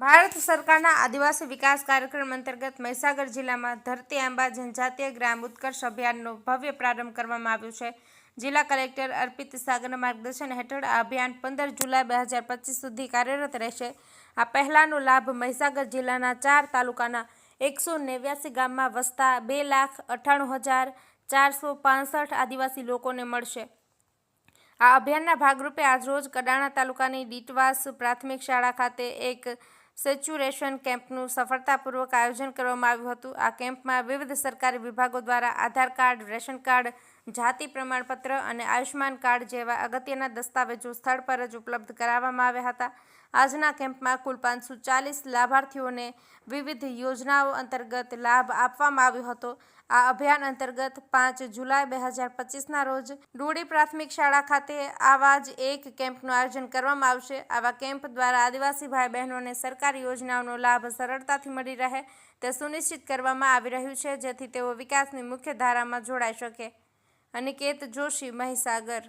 ભારત સરકારના આદિવાસી વિકાસ કાર્યક્રમ અંતર્ગત મહીસાગર જિલ્લામાં ધરતી આંબા જનજાતીય ગ્રામ ઉત્કર્ષ અભિયાનનો ભવ્ય પ્રારંભ કરવામાં આવ્યો છે. જિલ્લા કલેક્ટર અર્પિત સાગરના માર્ગદર્શન હેઠળ આ અભિયાન પંદર જુલાઈ બે હજાર પચીસ સુધી કાર્યરત રહેશે. આ પહેલાંનો લાભ મહીસાગર જિલ્લાના ચાર તાલુકાના એકસો નેવ્યાસી ગામમાં વસતા બે લાખ અઠ્ઠાણું હજાર ચારસો પાંસઠ આદિવાસી લોકોને મળશે. આ અભિયાનના ભાગરૂપે આજરોજ કડાણા તાલુકાની ડીટવાસ પ્રાથમિક શાળા ખાતે એક સેચ્યુરેશન કેમ્પનું સફળતાપૂર્વક આયોજન કરવામાં આવ્યું હતું. આ કેમ્પમાં વિવિધ સરકારી વિભાગો દ્વારા આધાર કાર્ડ, રેશન કાર્ડ જાતિ પ્રમાણપત્ર અને આયુષ્માન કાર્ડ જેવા અગત્યના દસ્તાવેજો સ્થળ પર જ ઉપલબ્ધ કરાવવામાં આવ્યા હતા. આજના કેમ્પમાં કુલ પાંચસો ચાલીસ લાભાર્થીઓને વિવિધ યોજનાઓ અંતર્ગત લાભ આપવામાં આવ્યો હતો. આ અભિયાન અંતર્ગત પાંચ જુલાઈ બે હજાર પચીસના રોજ ડોડી પ્રાથમિક શાળા ખાતે આવા જ એક કેમ્પનું આયોજન કરવામાં આવશે. આવા કેમ્પ દ્વારા આદિવાસી ભાઈ બહેનોને સરકારી યોજનાઓનો લાભ સરળતાથી મળી રહે તે સુનિશ્ચિત કરવામાં આવી રહ્યું છે જેથી તેઓ વિકાસની મુખ્ય ધારામાં જોડાઈ શકે. અનિકેત જોશી મહીસાગર